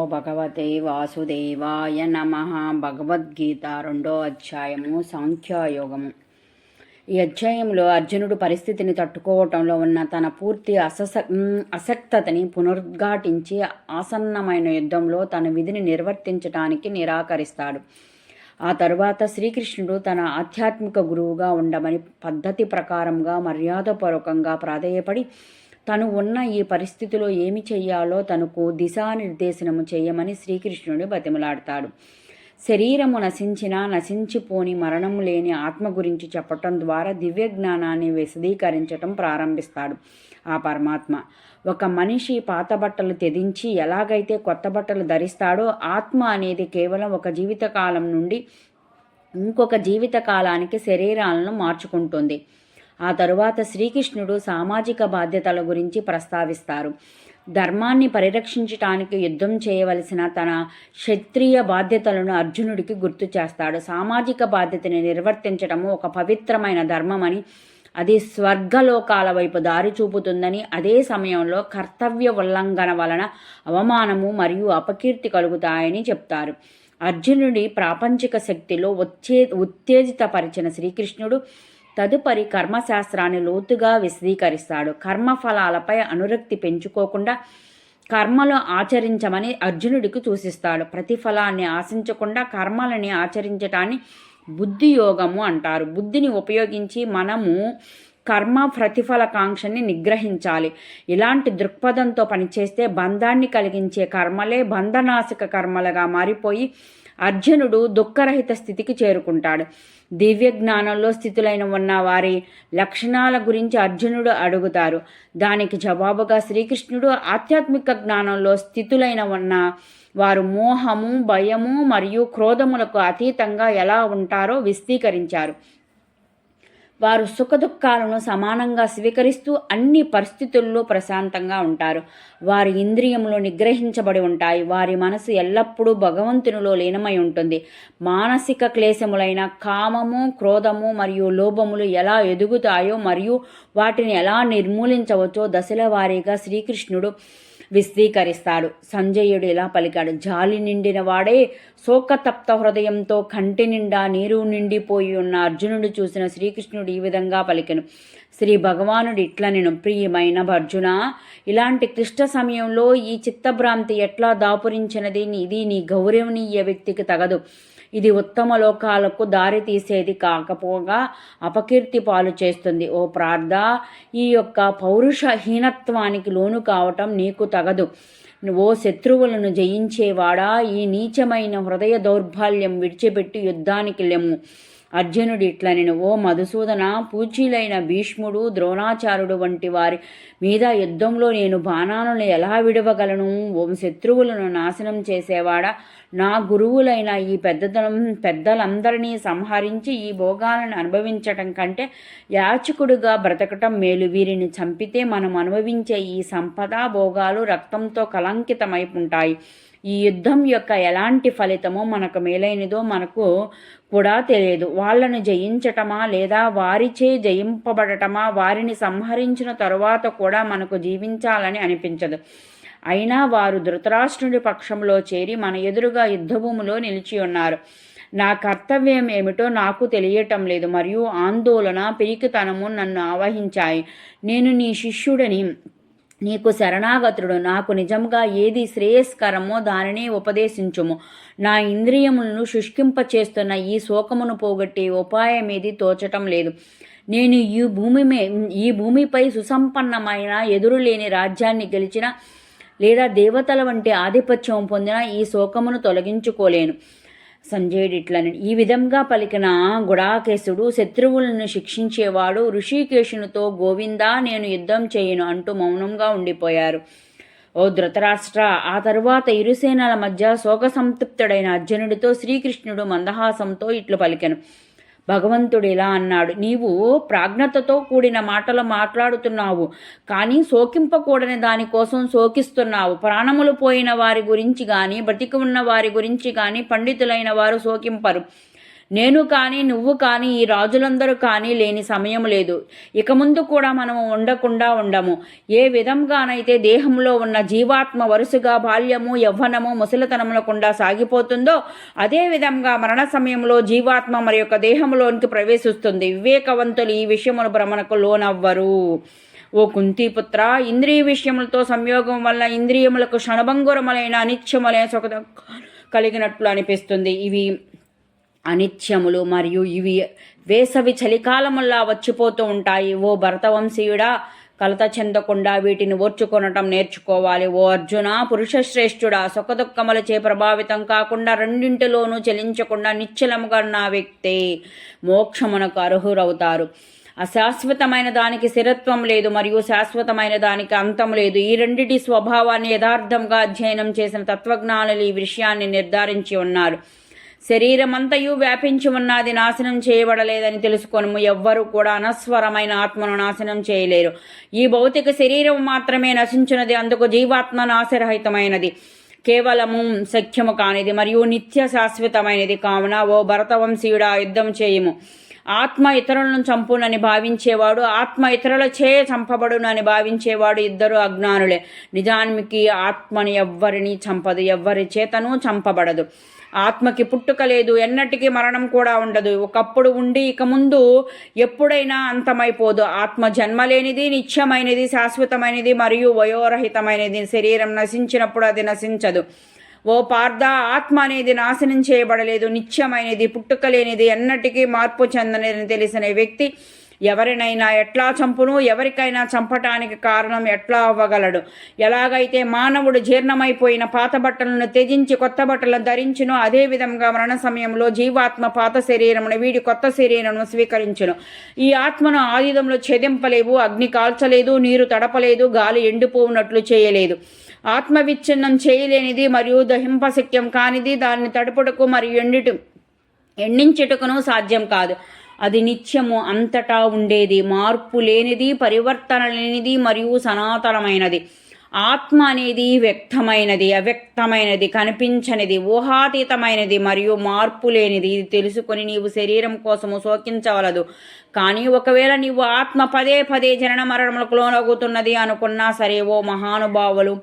ఓ భగవతే వాసుదేవాయ నమ. భగవద్గీత రెండో అధ్యాయము సాంఖ్యయోగము. ఈ అధ్యాయంలో అర్జునుడు పరిస్థితిని తట్టుకోవటంలో ఉన్న తన పూర్తి అసస అసక్తతని పునరుద్ఘాటించి ఆసన్నమైన యుద్ధంలో తన విధిని నిర్వర్తించటానికి నిరాకరిస్తాడు. ఆ తరువాత శ్రీకృష్ణుడు తన ఆధ్యాత్మిక గురువుగా ఉండమని పద్ధతి ప్రకారంగా మర్యాదపూర్వకంగా ప్రాధేయపడి తను ఉన్న ఈ పరిస్థితిలో ఏమి చెయ్యాలో తనకు దిశానిర్దేశనము చేయమని శ్రీకృష్ణుడు బతిమలాడతాడు. శరీరము నశించినా నశించిపోని మరణము లేని ఆత్మ గురించి చెప్పటం ద్వారా దివ్య జ్ఞానాన్ని విశదీకరించటం ప్రారంభిస్తాడు ఆ పరమాత్మ. ఒక మనిషి పాత బట్టలు తెదించి ఎలాగైతే కొత్త బట్టలు ధరిస్తాడో ఆత్మ అనేది కేవలం ఒక జీవితకాలం నుండి ఇంకొక జీవితకాలానికి శరీరాలను మార్చుకుంటుంది. ఆ తరువాత శ్రీకృష్ణుడు సామాజిక బాధ్యతల గురించి ప్రస్తావిస్తారు. ధర్మాన్ని పరిరక్షించటానికి యుద్ధం చేయవలసిన తన క్షత్రియ బాధ్యతలను అర్జునుడికి గుర్తు చేస్తాడు. సామాజిక బాధ్యతని నిర్వర్తించడము ఒక పవిత్రమైన ధర్మమని అది స్వర్గలోకాల వైపు దారి చూపుతుందని అదే సమయంలో కర్తవ్య ఉల్లంఘన వలన అవమానము మరియు అపకీర్తి కలుగుతాయని చెప్తారు. అర్జునుడి ప్రాపంచిక శక్తిలో ఉచ్చే ఉత్తేజితపరిచిన శ్రీకృష్ణుడు తదుపరి కర్మశాస్త్రాన్ని లోతుగా విశదీకరిస్తాడు. కర్మఫలాలపై అనురక్తి పెంచుకోకుండా కర్మలు ఆచరించమని అర్జునుడికి సూచిస్తాడు. ప్రతిఫలాన్ని ఆశించకుండా కర్మలని ఆచరించటాన్ని బుద్ధి యోగము అంటారు. బుద్ధిని ఉపయోగించి మనము కర్మ ప్రతిఫలకాంక్షని నిగ్రహించాలి. ఇలాంటి దృక్పథంతో పనిచేస్తే బంధాన్ని కలిగించే కర్మలే బంధనాశక కర్మలుగా మారిపోయి అర్జునుడు దుఃఖరహిత స్థితికి చేరుకుంటాడు. దివ్య జ్ఞానంలో స్థితులైన ఉన్న వారి లక్షణాల గురించి అర్జునుడు అడుగుతారు. దానికి జవాబుగా శ్రీకృష్ణుడు ఆధ్యాత్మిక జ్ఞానంలో స్థితులైన ఉన్న వారు మోహము భయము మరియు క్రోధములకు అతీతంగా ఎలా ఉంటారో విస్తీకరించారు. వారు సుఖదుఖాలను సమానంగా స్వీకరిస్తూ అన్ని పరిస్థితుల్లో ప్రశాంతంగా ఉంటారు. వారి ఇంద్రియములు నిగ్రహించబడి ఉంటాయి. వారి మనసు ఎల్లప్పుడూ భగవంతునిలో లీనమై ఉంటుంది. మానసిక క్లేశములైన కామము క్రోధము మరియు లోభములు ఎలా ఎదుగుతాయో మరియు వాటిని ఎలా నిర్మూలించవచ్చో దశల వారీగా శ్రీకృష్ణుడు విశదీకరిస్తాడు. సంజయుడు ఇలా పలికాడు. జాలి నిండిన వాడే శోకతప్త హృదయంతో కంటి నిండా నీరు నిండిపోయి ఉన్న అర్జునుడు చూసిన శ్రీకృష్ణుడు ఈ విధంగా పలికెను. శ్రీ భగవానుడు ఇట్లా నేను ప్రియమైన అర్జున ఇలాంటి క్లిష్ట సమయంలో ఈ చిత్తభ్రాంతి ఎట్లా దాపురించినది? ఇది నీ గౌరవనీయ వ్యక్తికి తగదు. ఇది ఉత్తమ లోకాలకు దారి తీసేది కాకపోగా అపకీర్తి పాలు చేస్తుంది. ఓ ప్రార్థ ఈ యొక్క పౌరుషహీనత్వానికి లోను కావటం నీకు తగదు. ఓ శత్రువులను జయించేవాడా? ఈ నీచమైన హృదయ దౌర్బల్యం విడిచిపెట్టి యుద్ధానికి లెమ్ము. అర్జునుడు ఇట్లనెను ఓ మధుసూదన పూచీలైన భీష్ముడు ద్రోణాచారుడు వంటి వారి మీద యుద్ధంలో నేను బాణాలను ఎలా విడవగలను? ఓం శత్రువులను నాశనం చేసేవాడా? నా గురువులైన ఈ పెద్దదనం పెద్దలందరినీ సంహరించి ఈ భోగాలను అనుభవించటం కంటే యాచకుడుగా బ్రతకటం మేలు. వీరిని చంపితే మనం అనుభవించే ఈ సంపద భోగాలు రక్తంతో కలంకితమై ఉంటాయి. ఈ యుద్ధం యొక్క ఎలాంటి ఫలితమో మనకు మేలైనదో మనకు కూడా తెలియదు. వాళ్ళను జయించటమా లేదా వారిచే జయింపబడటమా వారిని సంహరించిన తరువాత కూడా మనకు జీవించాలని అనిపించదు. అయినా వారు ధృతరాష్ట్రుడి పక్షంలో చేరి మన ఎదురుగా యుద్ధభూమిలో నిలిచి ఉన్నారు. నా కర్తవ్యం ఏమిటో నాకు తెలియటం లేదు. మరియు ఆందోళన పిరికితనము నన్ను ఆవహించాయి. నేను నీ శిష్యుడని. నీకు శరణాగతుడు. నాకు నిజంగా ఏది శ్రేయస్కరమో దానినే ఉపదేశించుము. నా ఇంద్రియములను శుష్కింపచేస్తున్న ఈ శోకమును పోగొట్టే ఉపాయమేది తోచటం లేదు. నేను ఈ భూమి ఈ భూమిపై సుసంపన్నమైన ఎదురులేని రాజ్యాన్ని గెలిచిన లేదా దేవతల వంటి ఆధిపత్యం పొందిన ఈ శోకమును తొలగించుకోలేను. సంజయుడు ఇట్లని. ఈ విధంగా పలికిన గుడాకేశుడు శత్రువులను శిక్షించేవాడు ఋషికేశునితో గోవిందా నేను యుద్ధం చేయను అంటూ మౌనంగా ఉండిపోయారు. ఓ ధృతరాష్ట్ర ఆ తరువాత ఇరుసేనల మధ్య శోక సంతృప్తుడైన అర్జునుడితో శ్రీకృష్ణుడు మందహాసంతో ఇట్లు పలికెను. భగవంతుడు ఇలా అన్నాడు. నీవు ప్రాజ్ఞతతో కూడిన మాటలు మాట్లాడుతున్నావు. కానీ శోకింపకూడని దానికోసం శోకిస్తున్నావు. ప్రాణములు పోయిన వారి గురించి కానీ బ్రతికి ఉన్న వారి గురించి కానీ పండితులైన వారు శోకింపరు. నేను కానీ నువ్వు కానీ ఈ రాజులందరూ కానీ లేని సమయం లేదు. ఇక ముందు కూడా మనము ఉండకుండా ఉండము. ఏ విధంగానైతే దేహంలో ఉన్న జీవాత్మ వరుసగా బాల్యము యవ్వనము ముసలితనములకుండా సాగిపోతుందో అదే విధంగా మరణ సమయంలో జీవాత్మ మరి యొక్క దేహంలోనికి ప్రవేశిస్తుంది. వివేకవంతులు ఈ విషయములు భ్రమణకు లోనవ్వరు. ఓ కుంతిపుత్ర ఇంద్రియ విషయములతో సంయోగం వల్ల ఇంద్రియములకు క్షణభంగురములైన అనిత్యములైన సుఖ కలిగినట్లు అనిపిస్తుంది. ఇవి అనిత్యములు మరియు ఇవి వేసవి చలికాలముల్లా వచ్చిపోతూ ఉంటాయి. ఓ భరతవంశీయుడా కలత చెందకుండా వీటిని ఓర్చుకొనటం నేర్చుకోవాలి. ఓ అర్జున పురుషశ్రేష్ఠుడా సుఖదుఖములచే ప్రభావితం కాకుండా రెండింటిలోనూ చెలించకుండా నిశ్చలముగా నా వ్యక్తే మోక్షమునకు అర్హురవుతారు. అశాశ్వతమైన దానికి స్థిరత్వం లేదు మరియు శాశ్వతమైన దానికి అంతం లేదు. ఈ రెండిటి స్వభావాన్ని యథార్థంగా అధ్యయనం చేసిన తత్వజ్ఞానులు ఈ విషయాన్ని నిర్ధారించి ఉన్నారు. శరీరమంతయు వ్యాపించి ఉన్నది నాశనం చేయబడలేదని తెలుసుకొనుము. ఎవ్వరూ కూడా అనస్వరమైన ఆత్మను నాశనం చేయలేరు. ఈ భౌతిక శరీరం మాత్రమే నశించినది అందుకు జీవాత్మ నాశరహితమైనది. కేవలము సఖ్యము కానిది మరియు నిత్య శాశ్వతమైనది కావున ఓ భరతవంశీయుడా యుద్ధం చేయము. ఆత్మ ఇతరులను చంపునని భావించేవాడు ఆత్మ ఇతరుల చే చంపబడునని భావించేవాడు ఇద్దరు అజ్ఞానులే. నిజానికి ఆత్మని ఎవ్వరిని చంపదు ఎవ్వరి చేతను చంపబడదు. ఆత్మకి పుట్టుక లేదు ఎన్నటికీ మరణం కూడా ఉండదు. ఒకప్పుడు ఉండి ఇక ముందు ఎప్పుడైనా అంతమైపోదు. ఆత్మ జన్మలేనిది నిత్యమైనది శాశ్వతమైనది మరియు వయోరహితమైనది. శరీరం నశించినప్పుడు అది నశించదు. ఓ పార్థ ఆత్మ అనేది నాశనం చేయబడలేదు. నిత్యమైనది పుట్టుకలేనిది ఎన్నటికీ మార్పు చెందనేదని తెలిసిన వ్యక్తి ఎవరినైనా ఎట్లా చంపును ఎవరికైనా చంపటానికి కారణం ఎట్లా అవ్వగలడు? ఎలాగైతే మానవుడు జీర్ణమైపోయిన పాత బట్టలను త్యజించి కొత్త బట్టలను ధరించును అదేవిధంగా మరణ సమయంలో జీవాత్మ పాత శరీరమును వీడి కొత్త శరీరమును స్వీకరించును. ఈ ఆత్మను ఆయుధంలో ఛేదింపలేవు అగ్ని కాల్చలేదు నీరు తడపలేదు గాలి ఎండిపోవునట్లు చేయలేదు. ఆత్మ విచ్ఛిన్నం చేయలేనిది మరియు దహింపశక్యం కానిది దాన్ని తడుపుటకు మరియు ఎండిటు ఎండించుటకును సాధ్యం కాదు. అది నిత్యము అంతటా ఉండేది. మార్పు లేనిది పరివర్తన లేనిది మరియు సనాతనమైనది. ఆత్మ అనేది వ్యక్తమైనది అవ్యక్తమైనది కనిపించనిది ఊహాతీతమైనది మరియు మార్పు లేనిది. ఇది తెలుసుకొని నీవు శరీరం కోసము శోకించవలదు. కానీ ఒకవేళ నీవు ఆత్మ పదే పదే జనన మరణములకు లోనగుతున్నది అనుకున్నా సరే ఓ మహానుభావులు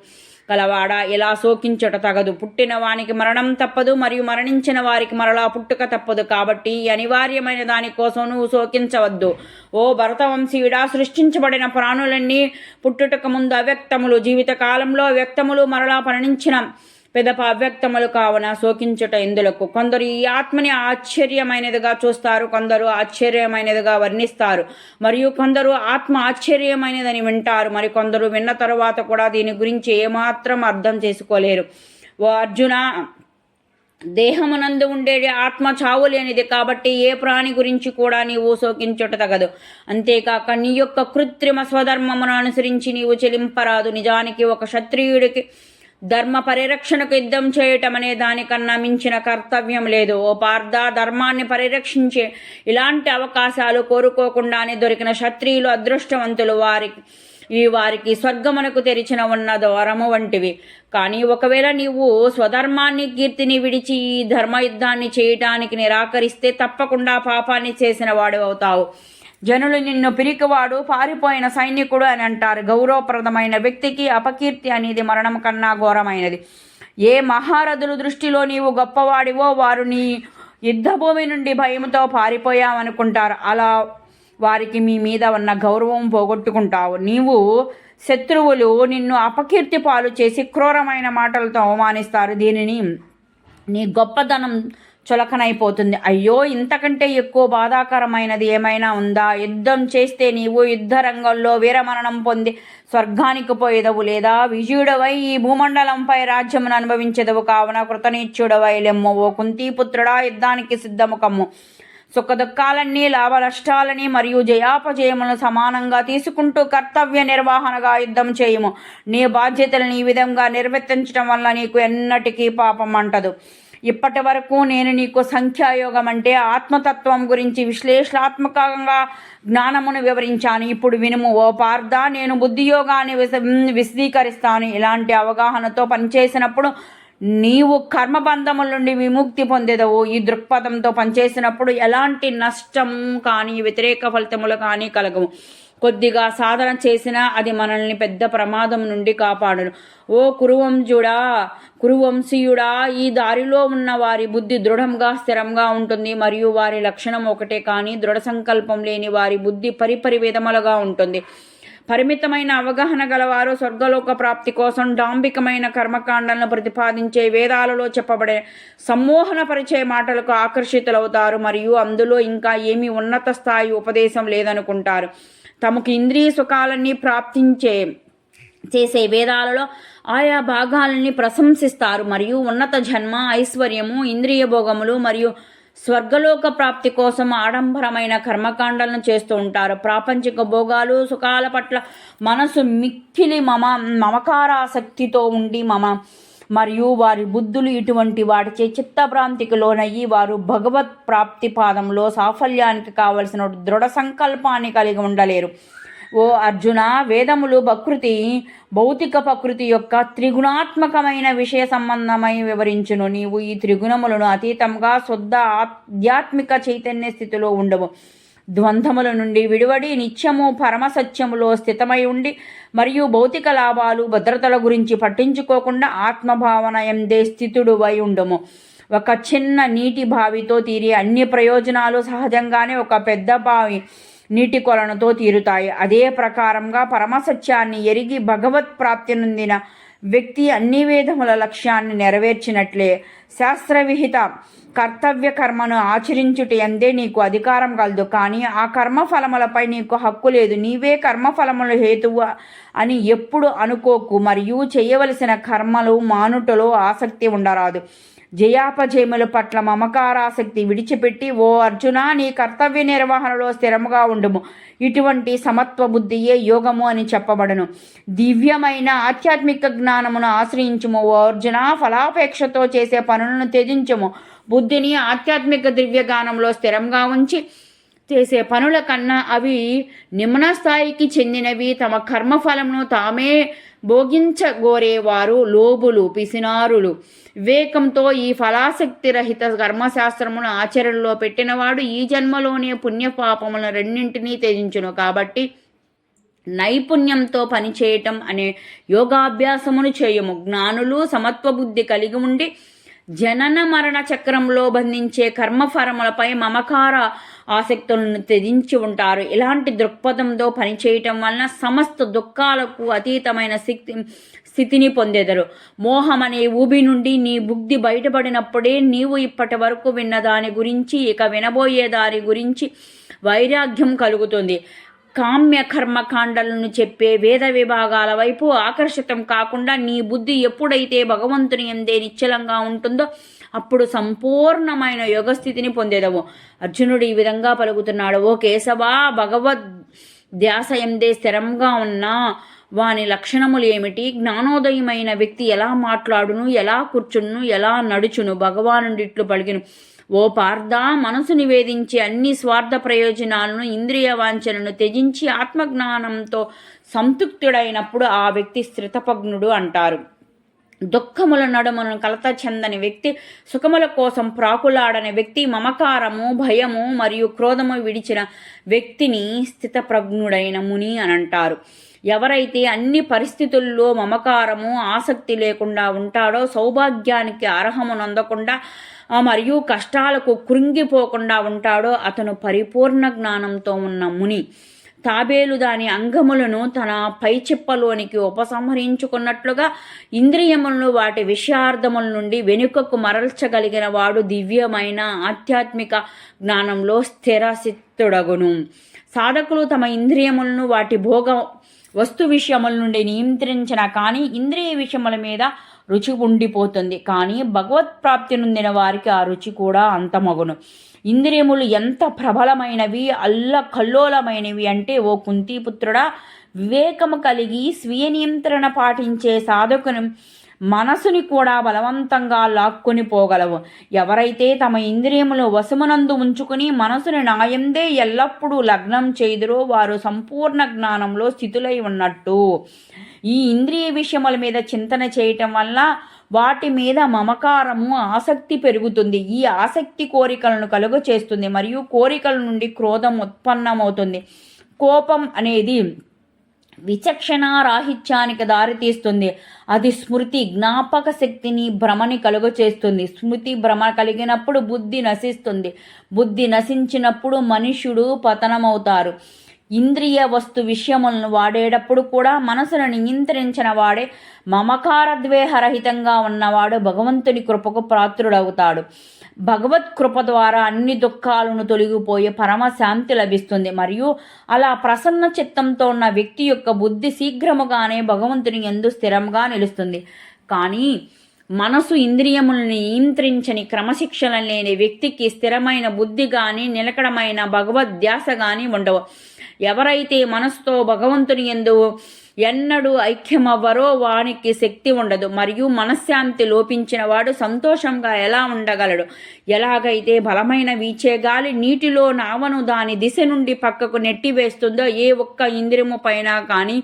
కలవాడ? ఇలా శోకించుట తగదు? పుట్టిన వానికి మరణం తప్పదు మరియు మరణించిన వారికి మరలా పుట్టుక తప్పదు కాబట్టి ఈ అనివార్యమైన దానికోసం నువ్వు శోకించవద్దు. ఓ భరతవంశీయుడా సృష్టించబడిన ప్రాణులన్నీ పుట్టుటకు ముందు అవ్యక్తములు. జీవితకాలంలో వ్యక్తములు మరలా మరణించిన పెదప అవ్యక్తములు కావున శోకించుట ఇందులకు. కొందరు ఈ ఆత్మని ఆశ్చర్యమైనదిగా చూస్తారు కొందరు ఆశ్చర్యమైనదిగా వర్ణిస్తారు. మరియు కొందరు ఆత్మ ఆశ్చర్యమైనదని వింటారు మరి కొందరు విన్న తరువాత కూడా దీని గురించి ఏమాత్రం అర్థం చేసుకోలేరు. ఓ అర్జున దేహమునందు ఉండేది ఆత్మ చావు లేనిది కాబట్టి ఏ ప్రాణి గురించి కూడా నీవు శోకించుట తగదు. అంతేకాక నీ యొక్క కృత్రిమ స్వధర్మమును అనుసరించి నీవు చెలింపరాదు. నిజానికి ఒక క్షత్రియుడికి ధర్మ పరిరక్షణకు యుద్ధం చేయటం అనే దానికన్నా మించిన కర్తవ్యం లేదు. ఓ పార్థ ధర్మాన్ని పరిరక్షించే ఇలాంటి అవకాశాలు కోరుకోకుండానే దొరికిన క్షత్రియులు అదృష్టవంతులు వారికి ఈ వారికి స్వర్గమునకు తెరిచిన ఉన్న ద్వారము వంటివి. కానీ ఒకవేళ నీవు స్వధర్మాన్ని కీర్తిని విడిచి ఈ ధర్మయుద్ధాన్ని చేయటానికి నిరాకరిస్తే తప్పకుండా పాపాన్ని చేసిన వాడు అవుతావు. జనులు నిన్ను పిరికివాడు పారిపోయిన సైనికుడు అని అంటారు. గౌరవప్రదమైన వ్యక్తికి అపకీర్తి అనేది మరణం కన్నా ఘోరమైనది. ఏ మహారథుల దృష్టిలో నీవు గొప్పవాడివో వారు నీ యుద్ధభూమి నుండి భయంతో పారిపోయామనుకుంటారు. అలా వారికి మీ మీద ఉన్న గౌరవం పోగొట్టుకుంటావు. నీవు శత్రువులు నిన్ను అపకీర్తి పాలు చేసి క్రూరమైన మాటలతో అవమానిస్తారు. దీనిని నీ గొప్పతనం చులకనైపోతుంది. అయ్యో ఇంతకంటే ఎక్కువ బాధాకరమైనది ఏమైనా ఉందా? యుద్ధం చేస్తే నీవు యుద్ధ రంగంలో వీరమరణం పొంది స్వర్గానికి పోయేదవు లేదా? విజయుడవై ఈ భూమండలంపై రాజ్యమును అనుభవించేదవు కావున కృతనీచ్యుడవై లెమ్ము. ఓ కుంతీపుత్రుడా యుద్ధానికి సిద్ధముఖము కమ్ము. సుఖ దుఃఖాలన్నీ లాభ నష్టాలని మరియు జయాపజయములను సమానంగా తీసుకుంటూ కర్తవ్య నిర్వహణగా యుద్ధం చేయము. నీ బాధ్యతలను ఈ విధంగా నిర్వర్తించడం వల్ల నీకు ఎన్నటికీ పాపం అంటదు. ఇప్పటి వరకు నేను నీకు సంఖ్యాయోగం అంటే ఆత్మతత్వం గురించి విశ్లేషణాత్మకంగా జ్ఞానమును వివరించాను. ఇప్పుడు వినుము ఓ పార్థ నేను బుద్ధియోగాన్ని విశ విశదీకరిస్తాను. ఇలాంటి అవగాహనతో పనిచేసినప్పుడు నీవు కర్మబంధముల నుండి విముక్తి పొందేదవు. ఈ దృక్పథంతో పనిచేసినప్పుడు ఎలాంటి నష్టం కానీ వ్యతిరేక ఫలితములు కానీ కలగవు. కొద్దిగా సాధన చేసినా అది మనల్ని పెద్ద ప్రమాదం నుండి కాపాడును. ఓ కురువంజుడా కురువంశీయుడా ఈ దారిలో ఉన్న వారి బుద్ధి దృఢంగా స్థిరంగా ఉంటుంది. మరియు వారి లక్షణం ఒకటే కానీ దృఢ సంకల్పం లేని వారి బుద్ధి పరిపరి విధములుగా ఉంటుంది. పరిమితమైన అవగాహన గలవారు స్వర్గలోక ప్రాప్తి కోసం డాంబికమైన కర్మకాండలను ప్రతిపాదించే వేదాలలో చెప్పబడే సమ్మోహనపరిచే మాటలకు ఆకర్షితులవుతారు. మరియు అందులో ఇంకా ఏమీ ఉన్నత స్థాయి ఉపదేశం లేదనుకుంటారు. తమకు ఇంద్రియ సుఖాలన్నీ ప్రాప్తించే చేసే వేదాలలో ఆయా భాగాలని ప్రశంసిస్తారు. మరియు ఉన్నత జన్మ ఐశ్వర్యము ఇంద్రియ భోగములు మరియు స్వర్గలోక ప్రాప్తి కోసం ఆడంబరమైన కర్మకాండలను చేస్తూ ఉంటారు. ప్రాపంచిక భోగాలు సుఖాల పట్ల మనసు మిక్కిలి మమ మమకారాసక్తితో ఉండి మమ మరియు వారి బుద్ధులు ఇటువంటి వాటిచే చిత్తభ్రాంతికి లోనయ్యి వారు భగవత్ ప్రాప్తి పాదంలో సాఫల్యానికి కావలసిన దృఢ సంకల్పాన్ని కలిగి ఉండలేరు. ఓ అర్జున వేదములు ప్రకృతి భౌతిక ప్రకృతి యొక్క త్రిగుణాత్మకమైన విషయ సంబంధమై వివరించును. నీవు ఈ త్రిగుణములను అతీతంగా శుద్ధ ఆధ్యాత్మిక చైతన్య స్థితిలో ఉండవు. ద్వంద్వముల నుండి విడివడి నిత్యము పరమసత్యములో స్థితమై ఉండి మరియు భౌతిక లాభాలు భద్రతల గురించి పట్టించుకోకుండా ఆత్మభావన ఎందే స్థితుడు వై ఉండము. ఒక చిన్న నీటి బావితో తీరి అన్ని ప్రయోజనాలు సహజంగానే ఒక పెద్ద బావి నీటి కొలనుతో తీరుతాయి. అదే ప్రకారంగా పరమసత్యాన్ని ఎరిగి భగవత్ ప్రాప్తి నొందిన వ్యక్తి అన్ని వేదముల లక్ష్యాన్ని నెరవేర్చినట్లే. శాస్త్రవిహిత కర్తవ్య కర్మను ఆచరించుట ఎందే నీకు అధికారం కలదు. కానీ ఆ కర్మఫలములపై నీకు హక్కు లేదు. నీవే కర్మఫలముల హేతువు అని ఎప్పుడు అనుకోకు. మరియు చేయవలసిన కర్మలు మానుటలో ఆసక్తి ఉండరాదు. జయాపజయముల పట్ల మమకారాసక్తి విడిచిపెట్టి ఓ అర్జున నీ కర్తవ్య నిర్వహణలో స్థిరముగా ఉండుము. ఇటువంటి సమత్వ బుద్ధియే యోగము అని చెప్పబడను. దివ్యమైన ఆధ్యాత్మిక జ్ఞానమును ఆశ్రయించుము. ఓ అర్జున ఫలాపేక్షతో చేసే పనులను త్యజించము. బుద్ధిని ఆధ్యాత్మిక దివ్యగానంలో స్థిరంగా ఉంచి చేసే పనుల కన్నా అవి నిమ్న స్థాయికి చెందినవి. తమ కర్మఫలమును తామే భోగించగోరేవారు. లోబులు పిసినారులు. వివేకంతో ఈ ఫలాసక్తి రహిత కర్మశాస్త్రమును ఆచరణలో పెట్టినవాడు ఈ జన్మలోనే పుణ్యపాపములను రెండింటినీ త్యజించును. కాబట్టి నైపుణ్యంతో పనిచేయటం అనే యోగాభ్యాసమును చేయము. జ్ఞానులు సమత్వ బుద్ధి కలిగి ఉండి జనన మరణ చక్రంలో బంధించే కర్మఫలములపై మమకార ఆసక్తులను త్యజించి ఉంటారు. ఇలాంటి దృక్పథంతో పనిచేయటం వలన సమస్త దుఃఖాలకు అతీతమైన శక్తి స్థితిని పొందెదరు. మోహం అనే ఊబి నుండి నీ బుద్ధి బయటపడినప్పుడే నీవు ఇప్పటి వరకు విన్న దాని గురించి ఇక వినబోయే దాని గురించి వైరాగ్యం కలుగుతుంది. కామ్య కర్మకాండలను చెప్పే వేద విభాగాల వైపు ఆకర్షితం కాకుండా నీ బుద్ధి ఎప్పుడైతే భగవంతుని ఎందే నిశ్చలంగా ఉంటుందో అప్పుడు సంపూర్ణమైన యోగస్థితిని పొందేదవు. అర్జునుడు ఈ విధంగా పలుకుతున్నాడు ఓ కేశవా భగవద్ ధ్యాస ఎందే స్థిరంగా ఉన్నా వాని లక్షణములు ఏమిటి? జ్ఞానోదయమైన వ్యక్తి ఎలా మాట్లాడును? ఎలా కూర్చును? ఎలా నడుచును? భగవానుడిట్లు పలికిను. ఓ పార్థ మనసు నివేదించి అన్ని స్వార్థ ప్రయోజనాలను ఇంద్రియ వాంఛనను త్యజించి ఆత్మజ్ఞానంతో సంతృప్తుడైనప్పుడు ఆ వ్యక్తి స్థితపగ్నుడు అంటారు. దుఃఖముల నడుమను కలత చెందని వ్యక్తి సుఖముల కోసం ప్రాకులాడని వ్యక్తి మమకారము భయము మరియు క్రోధము విడిచిన వ్యక్తిని స్థితప్రజ్ఞుడైన ముని అని అంటారు. ఎవరైతే అన్ని పరిస్థితుల్లో మమకారము ఆసక్తి లేకుండా ఉంటాడో సౌభాగ్యానికి అర్హము నొందకుండా మరియు కష్టాలకు కృంగిపోకుండా ఉంటాడో అతను పరిపూర్ణ జ్ఞానంతో ఉన్న ముని. తాబేలు దాని అంగములను తన పైచిప్పలోనికి ఉపసంహరించుకున్నట్లుగా ఇంద్రియములను వాటి విషయార్థముల నుండి వెనుకకు మరల్చగలిగిన వాడు దివ్యమైన ఆధ్యాత్మిక జ్ఞానంలో స్థిరసిత్తుడగును సాధకులు తమ ఇంద్రియములను వాటి భోగ వస్తు విషయముల నుండి నియంత్రించిన కానీ ఇంద్రియ విషయముల మీద రుచి ఉండిపోతుంది. కానీ భగవత్ ప్రాప్తి నొందిన వారికి ఆ రుచి కూడా అంతమగును ఇంద్రియములు ఎంత ప్రబలమైనవి అల్ల కల్లోలమైనవి అంటే ఓ కుంతిపుత్రుడా వివేకము కలిగి స్వీయ నియంత్రణ పాటించే సాధకుని మనసుని కూడా బలవంతంగా లాక్కొని పోగలవు. ఎవరైతే తమ ఇంద్రియములు వశమునందు ఉంచుకుని మనసుని నాయందే ఎల్లప్పుడూ లగ్నం చేదురో వారు సంపూర్ణ జ్ఞానంలో స్థితులై ఉన్నట్టు. ఈ ఇంద్రియ విషయముల మీద చింతన చేయటం వల్ల వాటి మీద మమకారము ఆసక్తి పెరుగుతుంది. ఈ ఆసక్తి కోరికలను కలుగ చేస్తుంది మరియు కోరికల నుండి క్రోధం ఉత్పన్నమవుతుంది. కోపం అనేది విచక్షణ రాహిత్యానికి దారితీస్తుంది. అది స్మృతి జ్ఞాపక శక్తిని భ్రమని కలుగ చేస్తుంది స్మృతి భ్రమ కలిగినప్పుడు బుద్ధి నశిస్తుంది. బుద్ధి నశించినప్పుడు మనుషుడు పతనమవుతారు. ఇంద్రియ వస్తు విషయములను వాడేటప్పుడు కూడా మనసును నియంత్రించిన వాడే మమకార ద్వేహరహితంగా ఉన్నవాడు భగవంతుని కృపకు పాత్రుడవుతాడు భగవత్ కృప ద్వారా అన్ని దుఃఖాలను తొలగిపోయి పరమశాంతి లభిస్తుంది. మరియు అలా ప్రసన్న చిత్తంతో ఉన్న వ్యక్తి యొక్క బుద్ధి శీఘ్రముగానే భగవంతుని ఎందు స్థిరంగా నిలుస్తుంది. కానీ మనసు ఇంద్రియములను నియంత్రించని క్రమశిక్షణ లేని వ్యక్తికి స్థిరమైన బుద్ధి కానీ నిలకడమైన భగవద్ధ్యాస కానీ ఉండవు. ఎవరైతే మనసుతో భగవంతుని ఎందు ఎన్నడూ ఐక్యమవ్వరో వానికి శక్తి ఉండదు. మరియు మనశ్శాంతి లోపించిన వాడు సంతోషంగా ఎలా ఉండగలడు? ఎలాగైతే బలమైన వీచే గాలి నీటిలో నావను దాని దిశ నుండి పక్కకు నెట్టివేస్తుందో ఏ ఒక్క ఇంద్రియము పైన కానీ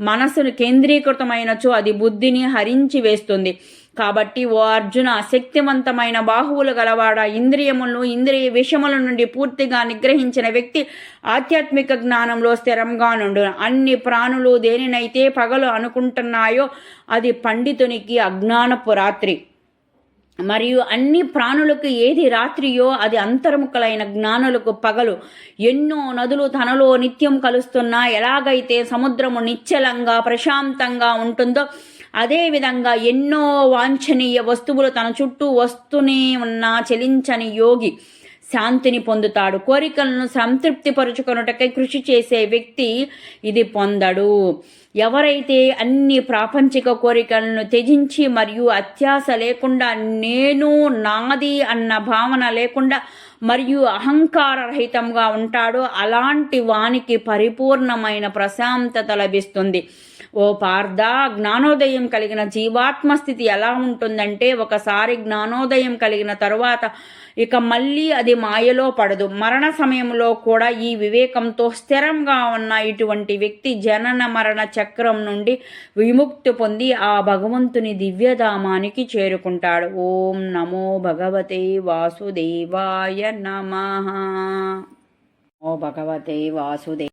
మనసును కేంద్రీకృతమైనచో అది బుద్ధిని హరించి వేస్తుంది. కాబట్టి ఓ అర్జున శక్తివంతమైన బాహువులు గలవాడ ఇంద్రియములను ఇంద్రియ విషముల నుండి పూర్తిగా నిగ్రహించిన వ్యక్తి ఆధ్యాత్మిక జ్ఞానంలో స్థిరంగా నుండు అన్ని ప్రాణులు దేనినైతే పగలు అనుకుంటున్నాయో అది పండితునికి అజ్ఞానపు రాత్రి. మరియు అన్ని ప్రాణులకు ఏది రాత్రియో అది అంతర్ముఖలైన జ్ఞానులకు పగలు. ఎన్నో నదులు తనలో నిత్యం కలుస్తున్నా ఎలాగైతే సముద్రము నిశ్చలంగా ప్రశాంతంగా ఉంటుందో అదేవిధంగా ఎన్నో వాంఛనీయ వస్తువులు తన చుట్టూ వస్తూనే ఉన్న చెలించని యోగి శాంతిని పొందుతాడు. కోరికలను సంతృప్తిపరుచుకొనుటకై కృషి చేసే వ్యక్తి ఇది పొందడు. ఎవరైతే అన్ని ప్రాపంచిక కోరికలను త్యజించి మరియు అత్యాస లేకుండా నేను నాది అన్న భావన లేకుండా మరియు అహంకార రహితంగా ఉంటాడో అలాంటి వానికి పరిపూర్ణమైన ప్రశాంతత లభిస్తుంది. ఓ పార్థ జ్ఞానోదయం కలిగిన జీవాత్మ స్థితి ఎలా ఉంటుందంటే ఒకసారి జ్ఞానోదయం కలిగిన తరువాత ఇక మళ్ళీ అది మాయలో పడదు. మరణ సమయంలో కూడా ఈ వివేకంతో స్థిరంగా ఉన్న ఇటువంటి వ్యక్తి జనన మరణ చక్రం నుండి విముక్తి పొంది ఆ భగవంతుని దివ్యధామానికి చేరుకుంటాడు. ఓం నమో భగవతే వాసుదేవాయ నమ. ఓ భగవతే వాసుదే